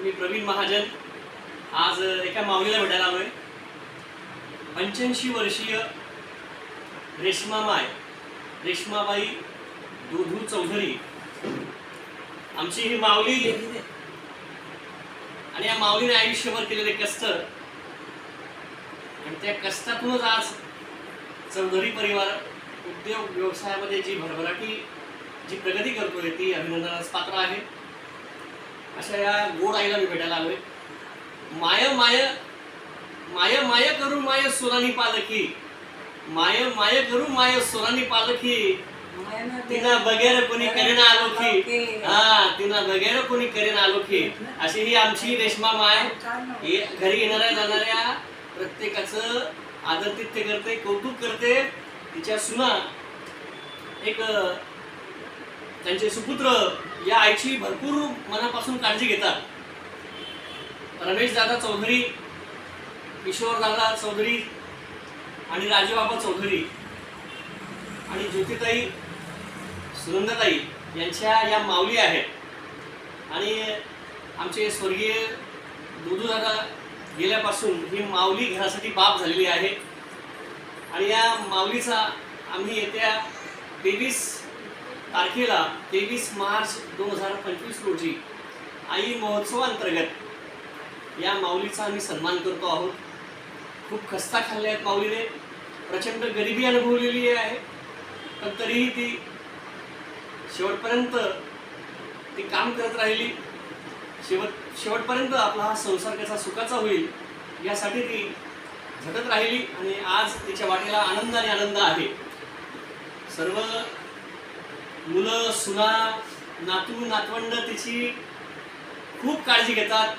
मी प्रवीण महाजन. आज एका माऊलीला भेटायला आलोय. पंच्याऐंशी वर्षीय रेश्मा रेशमाबाई रेश्माबाई चौधरी. आमची ही माऊली आणि या माऊलीने आयुष्यभर केलेले कष्ट. आणि त्या कष्टातूनच आज चौधरी परिवार उद्योग व्यवसायामध्ये जी भरभराटी जी प्रगती करतोय ती अभिनंदनास पात्र आहे. अशा या गोड आईला मी भेटायला आलोय. माय माय माय माय करू माय सोनानी पालखी. माय माय करू माय सोनानी पालखी. तिना बगैर कोणी करेन आलोखी. हा तिना बगैर कोणी करेन आलोखी. अशी ही आमची रेशमा माय. घरी येणाऱ्या जाणाऱ्या प्रत्येकाचं आदरातिथ्य करते कौतुक करते. तिच्या सुना एक त्यांचे सुपुत्र या आईची भरपूर मनापासून काळजी घेतात. रमेश दादा चौधरी किशोर दादा चौधरी आणि राजेबाबा चौधरी आणि ज्योतिताई सुनंदाताई यांच्या या माऊली आहेत. आणि आमचे स्वर्गीय दुधू दादा गेल्यापासून ही माऊली घरासाठी बाप झालेली आहे. आणि या माऊलीचा आम्ही येत्या तेवीस तारखेला तेवीस मार्च दोन हजार पंचवीस रोजी आई महोत्सवांतर्गत या माऊलीचा आम्ही सन्मान करतो आहोत. खूप खस्ता खाल्ल्या आहेत माऊलीने. प्रचंड गरिबी अनुभवलेली आहे. पण तरीही ती शेवटपर्यंत ती काम करत राहिली. शेवट शेवटपर्यंत आपला हा संसार कसा सुखाचा होईल यासाठी ती झटत राहिली आणि आज तिच्या वाटेला आनंद आणि आनंद आहे. सर्व मुलं सुना नातू नातवंड तिची खूप काळजी घेतात.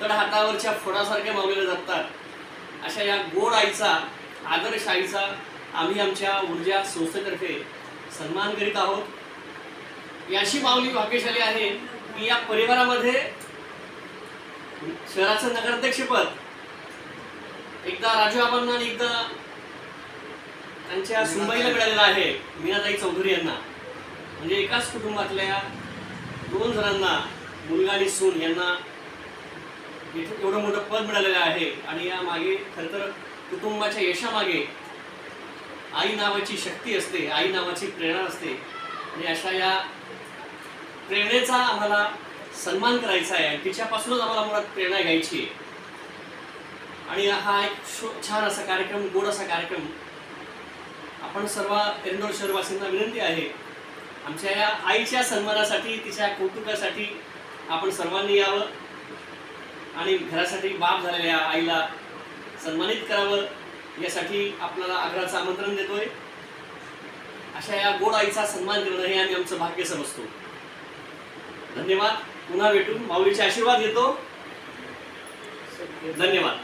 तर हातावरच्या फोडासारख्या माऊलीला जपतात अशा या गोड आईचा आदर्श आईचा आम्ही आमच्या ऊर्जा संस्थेतर्फे सन्मान करीत आहोत. याशी माऊली भाग्यशाली आहे. की या परिवारामध्ये शहराचं नगराध्यक्षपद एकदा राजू आबांना आणि एकदा त्यांच्या सुनबाईला मिळालेलं आहे. मीनाताई चौधरी यांना. म्हणजे एकाच कुटुंबातल्या दोन जणांना मुलगा आणि सून यांना एवढं मोठं पद मिळालेलं आहे. आणि या मागे खरंतर कुटुंबाच्या यशामागे आई नावाची शक्ती असते आई नावाची प्रेरणा असते. आणि अशा या प्रेरणेचा आम्हाला सन्मान करायचा आहे. तिच्यापासूनच आम्हाला मुळात प्रेरणा घ्यायची आहे. आणि हा एक शो छान असा कार्यक्रम गोड असा कार्यक्रम आपण सर्व एरंडोर शहरवासींना विनंती आहे. आमच्या या आईच्या सन्मानासाठी तिच्या कौतुकासाठी आपण सर्वांनी यावं आणि घरासाठी बाप झालेल्या आईला सन्मानित करावं यासाठी आपल्याला आग्रहाचं आमंत्रण देतोय. अशा या गोड आईचा सन्मान करणं हे आम्ही आमचं भाग्य समजतो. धन्यवाद. पुन्हा भेटून माऊलीचे आशीर्वाद घेतो. धन्यवाद.